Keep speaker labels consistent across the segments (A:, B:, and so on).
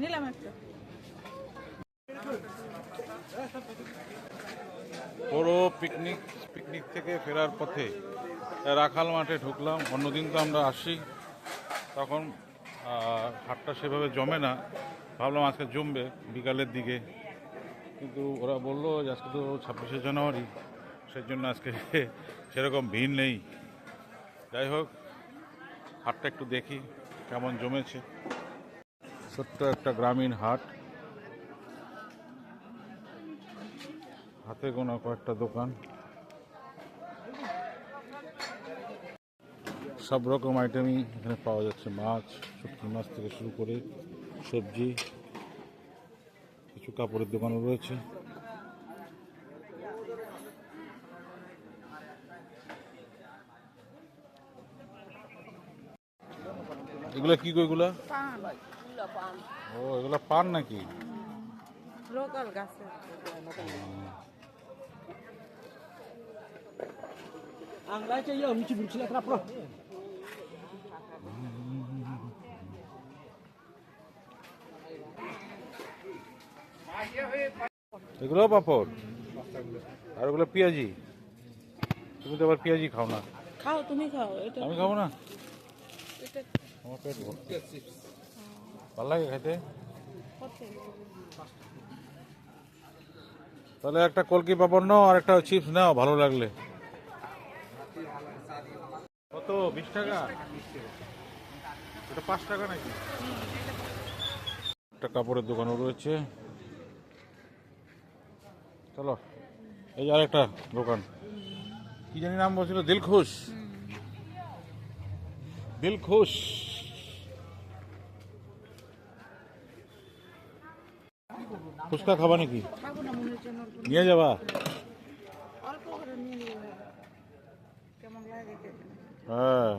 A: নিলাম একটা।
B: বড় পিকনিক পিকনিক থেকে ফেরার পথে রাখাল মাঠে ঢুকলাম। অন্যদিন তো আমরা আসি। তখন হাটটা সেভাবে জমে না। ভাবলাম আজকে জমবে বিকালের দিকে। কিন্তু ওরা বলল যে আজকে তো ছাব্বিশে জানুয়ারি সেই জন্য আজকে সেরকম ভিড় নেই। যাই হোক, হাটটা একটু দেখি কেমন জমেছে। ছোট্ট একটা গ্রামীণ হাট। হাতে গোনা কয়েকটা দোকান। সব রকম আইটেমই এখানে পাওয়া যাচ্ছে। মাছ, শুটকি মাছ থেকে শুরু করে সবজি, কিছু কাপড়ের দোকানও রয়েছে। এগুলা কি গো এগুলা? ও এগুলা পান নাকি?
A: Local
C: mesti bersila kerap lah.
B: এগুলো পাপড়? আর ওগুলো পেঁয়াজি? তুমি তো আবার পেঁয়াজি খাও না।
A: খাও তুমি খাও এটা
B: আমি খাব না? আমার পেট ভর্তি ভালো লাগে খাইতে তাহলে একটা কলকি পাপড় নাও আর একটা চিপস নাও, ভালো লাগলে। কত? বিশ টাকা? এটা পাঁচ টাকা নাকি? একটা কাপড়ের দোকানও রয়েছে। চলো, এই যে আরেকটা দোকান। কি জানি নাম বলছিল? দিলখুশ। দিলখুশ। ফুচকা খাবা নাকি? নিয়ে যাবা?
A: করে।
B: হ্যাঁ।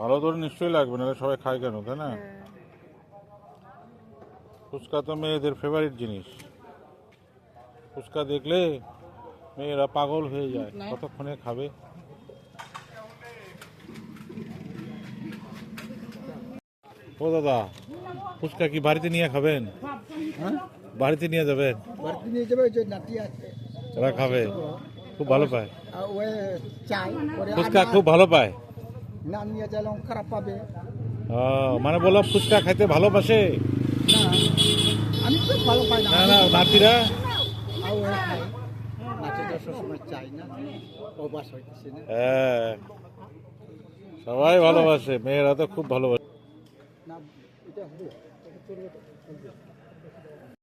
B: ভালো তো নিশ্চয়ই লাগবে নাহলে সবাই খায় কেন তাই না। ফুচকা তো মেয়েদের ফেভারিট জিনিস। ফুচকা দেখলে মেয়েরা পাগল হয়ে যায় কতক্ষণে খাবে? ও দাদা ফুচকা কি বাড়িতে নিয়ে খাবেন? বাড়িতে নিয়ে যাবেন?
C: Berarti ni je je nanti আছে।
B: ওরা খাবে। খুব ভালো পায়। ফুচকা খুব ভালো পায়।
C: না নিয়ে গেলাম খারাপ পাবে।
B: মানে বললাম ফুচকা খাইতে ভালোবাসে?
C: আমি তো ভালো পাই না।
B: না নাতিরা? হ্যাঁ। সবাই ভালোবাসে মেয়েরা তো খুব ভালোবাসে।
C: না এটা হবে এটা চলবে তো, চলবে।